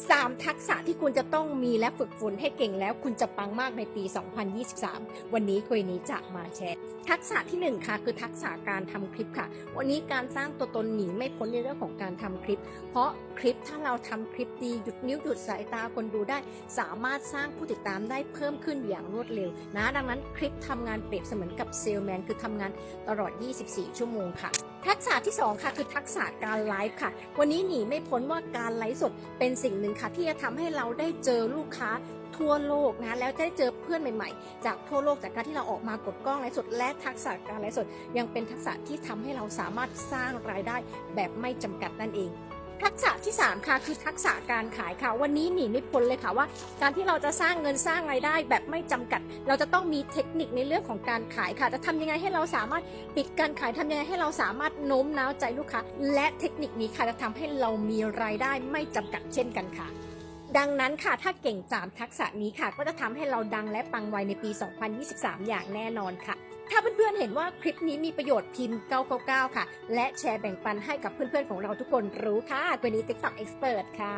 3 ทักษะที่คุณจะต้องมีและฝึกฝนให้เก่งแล้วคุณจะปังมากในปี 2023 วันนี้คุยนี้จะมาแชร์ ทักษะที่ 1 ค่ะ คือทักษะการทำคลิปค่ะ วันนี้การสร้างตัวตนหนีไม่พ้นในเรื่องของการทำคลิป เพราะคลิปถ้าเราทำคลิปดีหยุดนิ้วหยุดสายตาคนดูได้ สามารถสร้างผู้ติดตามได้เพิ่มขึ้นอย่างรวดเร็วนะ ดังนั้นคลิปทำงานเปรียบเสมือนกับเซลแมนคือทำงานตลอด 24 ชั่วโมงค่ะ ทักษะที่ 2 ค่ะ คือทักษะการไลฟ์ค่ะ วันนี้หนีไม่พ้นว่าการไลฟ์สดเป็นสิ่งหนึ่งค่ะ ที่จะทำให้เราได้เจอลูกค้าทั่วโลกนะแล้วได้เจอเพื่อนใหม่ๆ จากทั่วโลกจากการที่เราออกมากดกล้องไลฟ์สด และทักษะการไลฟ์สด ยังเป็นทักษะที่ทำให้เราสามารถสร้างรายได้แบบไม่จำกัดนั่นเอง ทักษะที่ 3 ค่ะ คือทักษะการขายค่ะ วันนี้หนีไม่พ้นเลยค่ะว่า การที่เราจะสร้างเงินสร้างรายได้แบบไม่จำกัด เราจะต้องมีเทคนิคในเรื่องของการขายค่ะ จะทำยังไงให้เราสามารถปิดการขายทำยังไงให้เราสามารถโน้มน้าวใจลูกค้าและเทคนิคนี้ค่ะจะทำให้เรามีรายได้ไม่จำกัดเช่นกันค่ะ ดังนั้นค่ะถ้าเก่งจามทักษะนี้ค่ะ ก็จะทำให้เราดังและปังไวในปี 2023 อย่างแน่นอนค่ะ ถ้าเพื่อนๆเห็นว่าคลิปนี้มีประโยชน์พิมพ์ 999 ค่ะ และแชร์แบ่งปันให้กับเพื่อนๆของเราทุกคนรู้ค่ะกวันนี้ TikTok Expert ค่ะ